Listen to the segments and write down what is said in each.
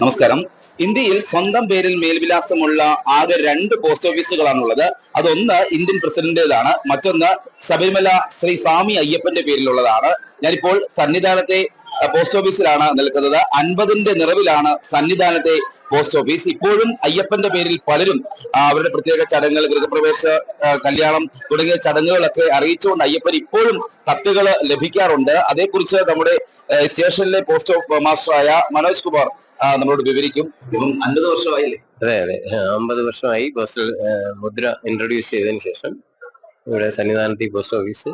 നമസ്കാരം. ഇന്ത്യയിൽ സ്വന്തം പേരിൽ മേൽവിലാസമുള്ള ആകെ രണ്ട് പോസ്റ്റ് ഓഫീസുകളാണുള്ളത് അതൊന്ന് ഇന്ത്യൻ പ്രസിഡന്റേതാണ് മറ്റൊന്ന് ശബരിമല ശ്രീ സ്വാമി അയ്യപ്പന്റെ പേരിലുള്ളതാണ്. ഞാനിപ്പോൾ സന്നിധാനത്തെ പോസ്റ്റ് ഓഫീസിലാണ് നിൽക്കുന്നത്. അൻപതിന്റെ നിറവിലാണ് സന്നിധാനത്തെ പോസ്റ്റ് ഓഫീസ് ഇപ്പോഴും അയ്യപ്പന്റെ പേരിൽ പലരും അവരുടെ പ്രത്യേക ചടങ്ങുകൾ ഗൃഹപ്രവേശ കല്യാണം തുടങ്ങിയ ചടങ്ങുകളൊക്കെ അറിയിച്ചുകൊണ്ട് അയ്യപ്പൻ ഇപ്പോഴും കത്തുകൾ ലഭിക്കാറുണ്ട്. അതേക്കുറിച്ച് നമ്മുടെ സ്റ്റേഷനിലെ പോസ്റ്റ് ഓഫ് മാസ്റ്ററായ മനോജ് കുമാർ നമ്മളോട് വിവരിക്കും. ഇപ്പം അൻപത് വർഷമായില്ലേ? അതെ അതെ. അമ്പത് വർഷമായി പോസ്റ്റൽ മുദ്ര ഇൻട്രൊഡ്യൂസ് ചെയ്തതിന് ശേഷം ഇവിടെ സന്നിധാനത്ത് ഈ പോസ്റ്റ് ഓഫീസ്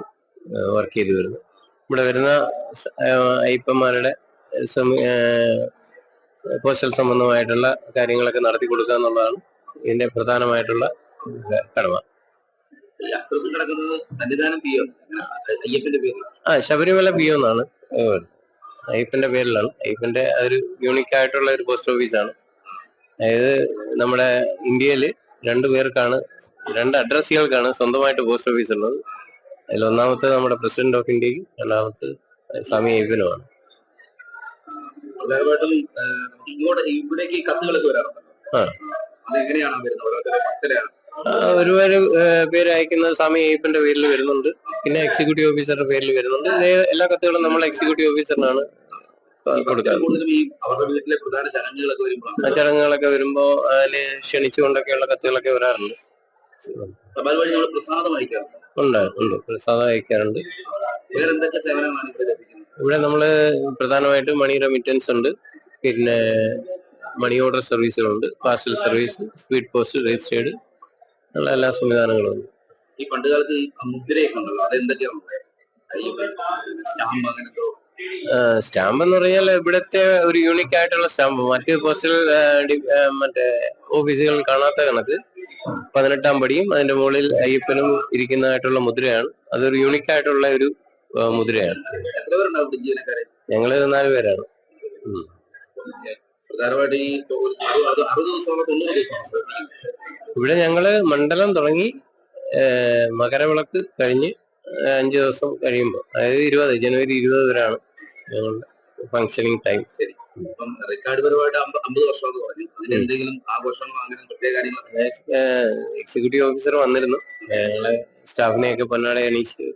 വർക്ക് ചെയ്തു വരുന്നു. ഇവിടെ വരുന്ന അയ്യപ്പന്മാരുടെ പോസ്റ്റൽ സംബന്ധമായിട്ടുള്ള കാര്യങ്ങളൊക്കെ നടത്തി കൊടുക്കുക എന്നുള്ളതാണ് ഇതിന്റെ പ്രധാനമായിട്ടുള്ള കടമ. കിടക്കുന്നത് സന്നിധാനം പി ഒ അയ്യപ്പന്റെ പേരിൽ ആ ശബരിമല പിയോ എന്നാണ്. അയ്യപ്പന്റെ പേരിലാണ്. ഐഫിന്റെ ഒരു യൂണിക് ആയിട്ടുള്ള ഒരു പോസ്റ്റ് ഓഫീസ് ആണ്. അതായത് നമ്മുടെ ഇന്ത്യയിൽ രണ്ടു പേർക്കാണ് രണ്ട് അഡ്രസ്സുകൾക്കാണ് സ്വന്തമായിട്ട് പോസ്റ്റ് ഓഫീസ് ഉള്ളത്. അതിൽ ഒന്നാമത്തെ നമ്മുടെ പ്രസിഡന്റ് ഓഫ് ഇന്ത്യയും രണ്ടാമത്തെ സ്വാമി ഐഫിനുമാണ്. ഇവിടേക്ക് കത്തുകളൊക്കെ വരാറുണ്ട്? ആ. അതെങ്ങനെയാണ് വരുന്നത്? ഭക്തരാണ് ഒരുപാട് പേര് അയക്കുന്ന സ്വാമി അയ്യപ്പന്റെ പേരിൽ വരുന്നുണ്ട്. പിന്നെ എക്സിക്യൂട്ടീവ് ഓഫീസറുടെ പേരിൽ വരുന്നുണ്ട്. എല്ലാ കത്തുകളും നമ്മൾ എക്സിക്യൂട്ടീവ് ഓഫീസറിനാണ് കൊടുക്കാറ്. ചടങ്ങുകളൊക്കെ വരുമ്പോ അതിൽ ക്ഷണിച്ചുകൊണ്ടൊക്കെയുള്ള കത്തുകളൊക്കെ വരാറുണ്ട്. ഉണ്ട് ഉണ്ട്. പ്രസാദം അയക്കാറുണ്ട്. ഇവിടെ നമ്മൾ പ്രധാനമായിട്ട് മണി റെമിറ്റൻസ് ഉണ്ട്. പിന്നെ money order സർവീസുകളുണ്ട് parcel service speed post registered ഉള്ള എല്ലാ സംവിധാനങ്ങളും ഈ പണ്ട് കാലത്ത് ഈ മുദ്രയൊക്കെ ഉണ്ടല്ലോ അത് എന്തൊക്കെയാണ് സ്റ്റാമ്പ് അങ്ങനത്തെ സ്റ്റാമ്പ് എന്ന് പറഞ്ഞാൽ ഇവിടുത്തെ ഒരു യൂണിക് ആയിട്ടുള്ള സ്റ്റാമ്പ്. മറ്റ് പോസ്റ്റൽ മറ്റേ ഓഫീസുകളിൽ കാണാത്ത കണക്ക് പതിനെട്ടാം പടിയും അതിന്റെ മുകളിൽ അയ്യപ്പനും ഇരിക്കുന്നതായിട്ടുള്ള മുദ്രയാണ്. അതൊരു യൂണിക് ആയിട്ടുള്ള ഒരു മുദ്രയാണ്. ഞങ്ങൾ നാല് പേരാണ്. പ്രധാനമായിട്ട് ഈ തൊ- അറു- അറുപത് ദിവസമാണോ തൊണ്ണൂറ് ദിവസമാണോ ഇവിടെ ഞങ്ങൾ മണ്ഡലം തുടങ്ങി മകരവിളക്ക് കഴിഞ്ഞ് അഞ്ചു ദിവസം കഴിയുമ്പോൾ അതായത് ഇരുപത് ജനുവരി ഇരുപത് വരെയാണ് ഞങ്ങളുടെ ഫങ്ഷനിങ് ടൈം ഇപ്പം റെക്കോർഡ് പരമായിട്ട് അമ്പ- അമ്പത് വർഷമെന്ന് പറഞ്ഞു. അതിന് എന്തെങ്കിലും ആഘോഷങ്ങളോ അങ്ങനെ പ്രത്യേക കാര്യങ്ങളോ എക്സിക്യൂട്ടീവ് ഓഫീസർ വന്നിരുന്നു. ഞങ്ങളെ സ്റ്റാഫിനെയൊക്കെ പൊന്നാടെ എണീച്ച്.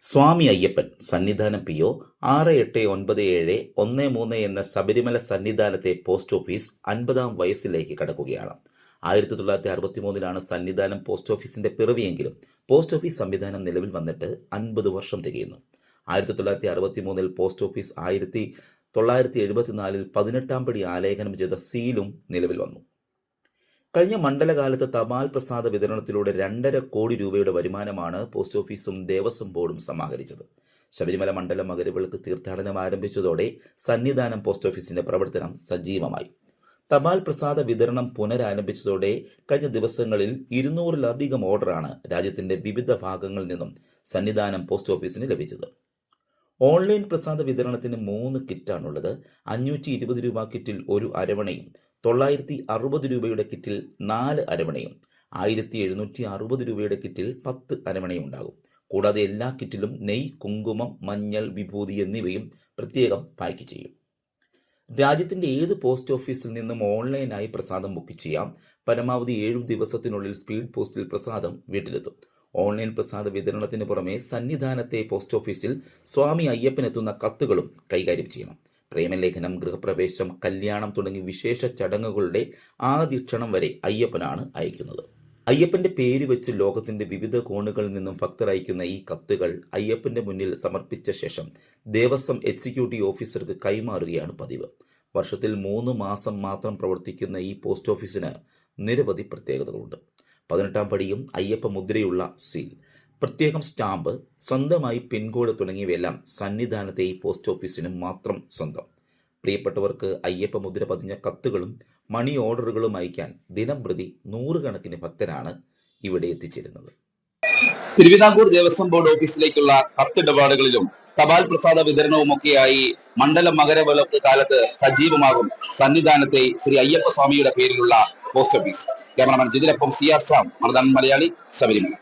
സ്വാമി അയ്യപ്പൻ സന്നിധാനം പി ഒ ആറ് എട്ട് ഒൻപത് ഏഴ് ഒന്ന് മൂന്ന് എന്ന ശബരിമല സന്നിധാനത്തെ പോസ്റ്റ് ഓഫീസ് അൻപതാം വയസ്സിലേക്ക് കടക്കുകയാണ്. ആയിരത്തി തൊള്ളായിരത്തി അറുപത്തി മൂന്നിലാണ് സന്നിധാനം പോസ്റ്റ് ഓഫീസിന്റെ പിറവിയെങ്കിലും പോസ്റ്റ് ഓഫീസ് സംവിധാനം നിലവിൽ വന്നിട്ട് അൻപത് വർഷം തികയുന്നു. ആയിരത്തി തൊള്ളായിരത്തി അറുപത്തി മൂന്നിൽ പോസ്റ്റ് ഓഫീസ് ആയിരത്തി തൊള്ളായിരത്തി എഴുപത്തിനാലിൽ പതിനെട്ടാം പടി ആലേഖനം ചെയ്ത സീലും നിലവിൽ വന്നു. കഴിഞ്ഞ മണ്ഡലകാലത്ത് തപാൽ പ്രസാദ വിതരണത്തിലൂടെ രണ്ടര കോടി രൂപയുടെ വരുമാനമാണ് പോസ്റ്റ് ഓഫീസും ദേവസ്വം ബോർഡും സമാഹരിച്ചത്. ശബരിമല മണ്ഡലം മകരവിളക്ക് തീർത്ഥാടനം ആരംഭിച്ചതോടെ സന്നിധാനം പോസ്റ്റ് ഓഫീസിന്റെ പ്രവർത്തനം സജീവമായി. തപാൽ പ്രസാദ വിതരണം പുനരാരംഭിച്ചതോടെ കഴിഞ്ഞ ദിവസങ്ങളിൽ ഇരുന്നൂറിലധികം ഓർഡറാണ് രാജ്യത്തിന്റെ വിവിധ ഭാഗങ്ങളിൽ നിന്നും സന്നിധാനം പോസ്റ്റ് ഓഫീസിന് ലഭിച്ചത്. ഓൺലൈൻ പ്രസാദ വിതരണത്തിന് മൂന്ന് കിറ്റാണുള്ളത്. അഞ്ഞൂറ്റി ഇരുപത് രൂപ കിറ്റിൽ ഒരു അരവണയും തൊള്ളായിരത്തി അറുപത് രൂപയുടെ കിറ്റിൽ നാല് അരവണയും ആയിരത്തി എഴുന്നൂറ്റി അറുപത് രൂപയുടെ കിറ്റിൽ പത്ത് അരവണയും ഉണ്ടാകും. കൂടാതെ എല്ലാ കിറ്റിലും നെയ് കുങ്കുമം മഞ്ഞൾ വിഭൂതി എന്നിവയും പ്രത്യേകം പാക്ക് ചെയ്യും. രാജ്യത്തിന്റെ ഏത് പോസ്റ്റ് ഓഫീസിൽ നിന്നും ഓൺലൈനായി പ്രസാദം ബുക്ക് ചെയ്യാം? പരമാവധി ഏഴു ദിവസത്തിനുള്ളിൽ സ്പീഡ് പോസ്റ്റിൽ പ്രസാദം വീട്ടിലെത്തും. ഓൺലൈൻ പ്രസാദ വിതരണത്തിന് പുറമെ സന്നിധാനത്തെ പോസ്റ്റ് ഓഫീസിൽ സ്വാമി അയ്യപ്പനെത്തുന്ന കത്തുകളും കൈകാര്യം ചെയ്യണം. പ്രേമലേഖനം ഗൃഹപ്രവേശം കല്യാണം തുടങ്ങി വിശേഷ ചടങ്ങുകളുടെ ആദ്യ ക്ഷണം വരെ അയ്യപ്പനാണ് അയക്കുന്നത്. അയ്യപ്പന്റെ പേര് വെച്ച് ലോകത്തിന്റെ വിവിധ കോണുകളിൽ നിന്നും ഭക്തർ അയക്കുന്ന ഈ കത്തുകൾ അയ്യപ്പന്റെ മുന്നിൽ സമർപ്പിച്ച ശേഷം ദേവസ്വം എക്സിക്യൂട്ടീവ് ഓഫീസർക്ക് കൈമാറുകയാണ് പതിവ്. വർഷത്തിൽ മൂന്ന് മാസം മാത്രം പ്രവർത്തിക്കുന്ന ഈ പോസ്റ്റ് ഓഫീസിന് നിരവധി പ്രത്യേകതകളുണ്ട്. പതിനെട്ടാം പടിയും അയ്യപ്പ മുദ്രയുള്ള സീൽ. പ്രത്യേകം സ്റ്റാമ്പ് സ്വന്തമായി പിൻകോഡ് തുടങ്ങിയവയെല്ലാം സന്നിധാനത്തെ ഈ പോസ്റ്റ് ഓഫീസിന് മാത്രം സ്വന്തം. പ്രിയപ്പെട്ടവർക്ക് അയ്യപ്പ മുദ്ര പതിഞ്ഞ കത്തുകളും മണി ഓർഡറുകളും അയക്കാൻ ദിനം പ്രതി നൂറുകണക്കിന് ഭക്തരാണ് ഇവിടെ എത്തിച്ചിരുന്നത്. തിരുവിതാംകൂർ ദേവസ്വം ബോർഡ് ഓഫീസിലേക്കുള്ള കത്തിടപാടുകളിലും തപാൽ പ്രസാദ വിതരണവുമൊക്കെയായി മണ്ഡലം മകരവിളക്ക് കാലത്ത് സജീവമാകും സന്നിധാനത്തെ ശ്രീ അയ്യപ്പ സ്വാമിയുടെ പേരിലുള്ള പോസ്റ്റ് ഓഫീസ്. ക്യാമറമാൻ ജിതിലപ്പം സി ആർ സാം മലയാളി ശബരിമല.